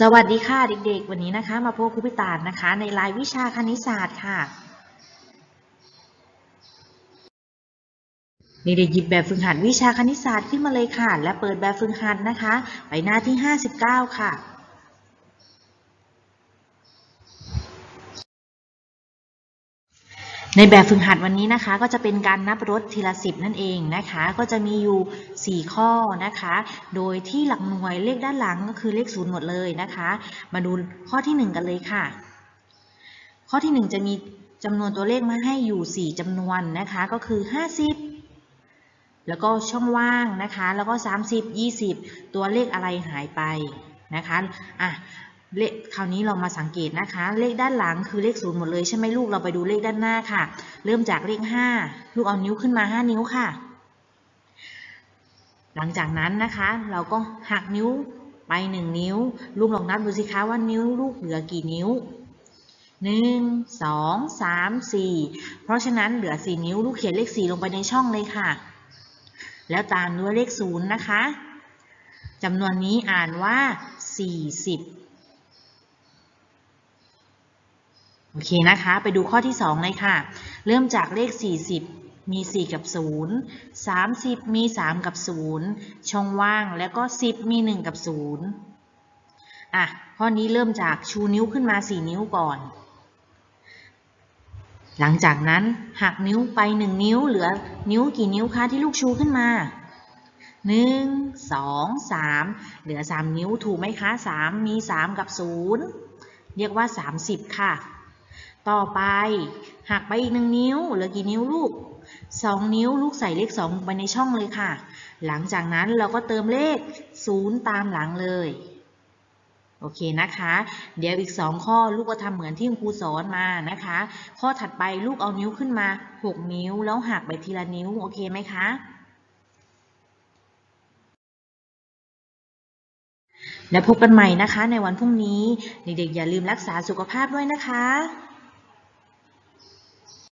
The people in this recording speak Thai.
สวัสดีค่ะเด็กๆ วันนี้นะคะมาพบครูพิตานนะคะ ในรายวิชาคณิตศาสตร์ค่ะนี่ได้หยิบแบบฝึกหัดวิชาคณิตศาสตร์ขึ้นมาเลยค่ะ และเปิดแบบฝึกหัดนะคะ ไปหน้าที่ 59 ค่ะ ในแบบฝึกหัดวันนี้นะคะ ก็จะเป็นการนับรถทีละสิบนั่นเองนะคะ ก็จะมีอยู่ 4 ข้อนะคะ โดยที่หลักหน่วยเลขด้านหลังก็คือเลขศูนย์หมดเลยนะคะ มาดูข้อทีหนึ่1 กันเลยค่ะ ข้อทีหนึ่1 จะมีจำนวนตัวเลขมาให้อยู่ 4จำนวนนะคะ ก็คือ 50 แล้วก็ช่องว่างนะคะ แล้วก็ 30 20 ตัวเลขอะไรหายไปนะคะ อะ เลขคราวนี้เรามาสังเกตนะคะ เลขด้านหลังคือเลขศูนย์หมดเลยใช่ไหมลูกเราไปดูเลขด้านหน้าค่ะ เริ่มจากเลข5ลูกเอานิ้วขึ้นมา5นิ้วค่ะ หลังจากนั้นนะคะ เราก็หักนิ้วไป1นิ้ว ลูกลองนับดูสิคะว่านิ้วลูกเหลือกี่นิ้ว1 2 3 4เพราะฉะนั้นเหลือ4นิ้วลูกเขียนเลข4ลงไปในช่องเลยค่ะ แล้วตามด้วยเลข0นย์นะคะจำนวนนี้อ่านว่า40 โอเคนะคะ ไปดูข้อที่ 2 เลยค่ะ เริ่มจากเลข 40 มี 4 กับ 0 30 มี 3 กับ 0 ช่องว่างแล้วก็ 10 มี 1 กับ 0 อะ ข้อนี้เริ่มจากชูนิ้วขึ้นมา 4 นิ้วก่อน หลังจากนั้นหักนิ้วไป 1 นิ้ว เหลือนิ้วกี่นิ้วคะที่ลูกชูขึ้นมา1 2 3เหลือ3นิ้วถูกไหมคะ3มี3กับ0เรียกว่า30ค่ะ ต่อไปหักไปอีกหนึ่งนิ้วเหลือกี่นิ้วลูก 2 นิ้วลูกใส่เลข2ลงไปในช่องเลยค่ะ หลังจากนั้นเราก็เติมเลข 0 ตามหลังเลย โอเคนะคะ เดี๋ยวอีก 2 ข้อลูกก็ทำเหมือนที่ครูสอนมานะคะ ข้อถัดไปลูกเอานิ้วขึ้นมา 6 นิ้วแล้วหักไปทีละนิ้วโอเคไหมคะแล้วพบกันใหม่นะคะในวันพรุ่งนี้ เด็กๆอย่าลืมรักษาสุขภาพด้วยนะคะ